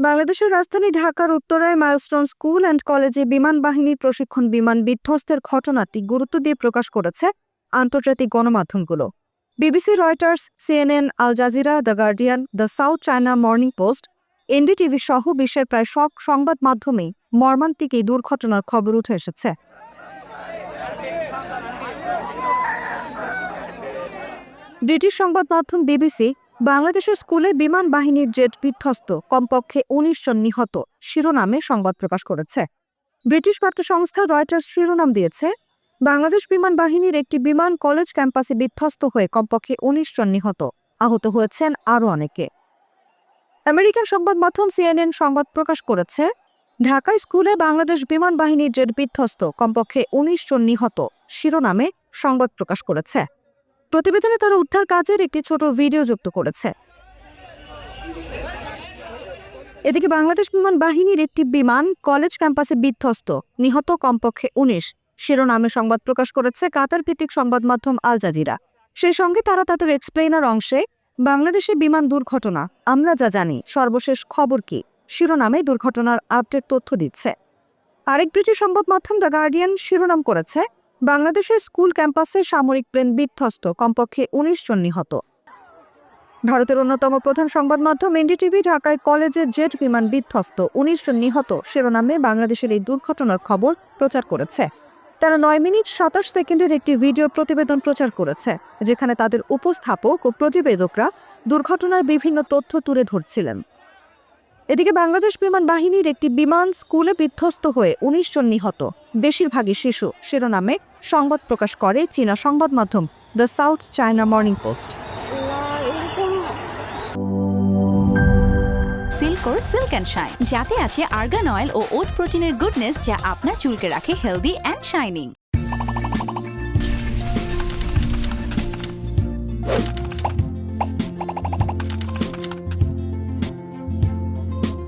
বাংলাদেশের রাজধানী ঢাকার উত্তরায় মাইলস্টোন স্কুল অ্যান্ড কলেজে বিমান বাহিনীর প্রশিক্ষণ বিমান বিধ্বস্তের ঘটনাটি গুরুত্ব দিয়ে প্রকাশ করেছে আন্তর্জাতিক গণমাধ্যমগুলো। BBC, Reuters, CNN, Al Jazeera, the Guardian, the South China Morning Post, NDTV সহ বিশ্বের প্রায় সব সংবাদ মাধ্যমেই মর্মান্তিক এই দুর্ঘটনার খবর উঠে এসেছে। ব্রিটিশ সংবাদ মাধ্যম বিবিসি বাংলাদেশের স্কুলে বিমান বাহিনীর জেট বিধ্বস্ত, কমপক্ষে উনিশ জন নিহত, শিরোনামে সংবাদ প্রকাশ করেছে। ব্রিটিশ বার্তা সংস্থা রয়টার্স শিরোনাম দিয়েছে, বাংলাদেশ বিমান বাহিনীর একটি বিমান কলেজ ক্যাম্পাসে বিধ্বস্ত হয়ে কমপক্ষে উনিশ জন নিহত, আহত হয়েছেন আরও অনেকে। আমেরিকান সংবাদ মাধ্যম সিএনএন সংবাদ প্রকাশ করেছে, ঢাকায় স্কুলে বাংলাদেশ বিমান বাহিনীর জেট বিধ্বস্ত, কমপক্ষে উনিশ জন নিহত, শিরোনামে সংবাদ প্রকাশ করেছে। প্রতিবেদনে তারা উদ্ধার কাজের একটি ছোট ভিডিও যুক্ত করেছে। এদিকে বাংলাদেশ বিমান বাহিনীর একটি বিমান কলেজ ক্যাম্পাসে বিধ্বস্ত। নিহত কমপক্ষে উনিশ। শিরোনামে সংবাদ প্রকাশ করেছে কাতার ভিত্তিক সংবাদ মাধ্যম আল জাজিরা। সেই সঙ্গে তারা তাদের এক্সপ্লেইনার অংশে, বাংলাদেশে বিমান দুর্ঘটনা, আমরা যা জানি, সর্বশেষ খবর কি? শিরোনামে দুর্ঘটনার আপডেট তথ্য দিচ্ছে। আরেক ব্রিটিশ সংবাদ মাধ্যম দ্য গার্ডিয়ান শিরোনাম করেছে বাংলাদেশের স্কুল ক্যাম্পাসে সামরিক প্লেন বিধ্বস্ত, কমপক্ষে উনিশ জন নিহত। ভারতের অন্যতম প্রধান সংবাদ মাধ্যম এনডিটিভি ঢাকায় কলেজে জেট বিমান বিধ্বস্ত, উনিশ জন নিহত। শিরোনামে বাংলাদেশের এই দুর্ঘটনার খবর প্রচার করেছে। তারা নয় মিনিট সাতাশ সেকেন্ডের একটি ভিডিও প্রতিবেদন প্রচার করেছে, যেখানে তাদের উপস্থাপক ও প্রতিবেদকরা দুর্ঘটনার বিভিন্ন তথ্য তুলে ধরছিলেন। এদিকে বাংলাদেশ বিমান বাহিনীর একটি বিমান স্কুলে বিধ্বস্ত হয়ে উনিশ জন নিহত। বেশিরভাগই শিশু। শিরোনামে সংবাদ প্রকাশ করে চীনা সংবাদ মাধ্যম the South China Morning Post. সিল্কোর silk and shine, যাতে আছে আর্গান অয়েল ও ওট প্রোটিনের গুডনেস যা আপনার চুলকে রাখে হেলদি অ্যান্ড শাইনিং।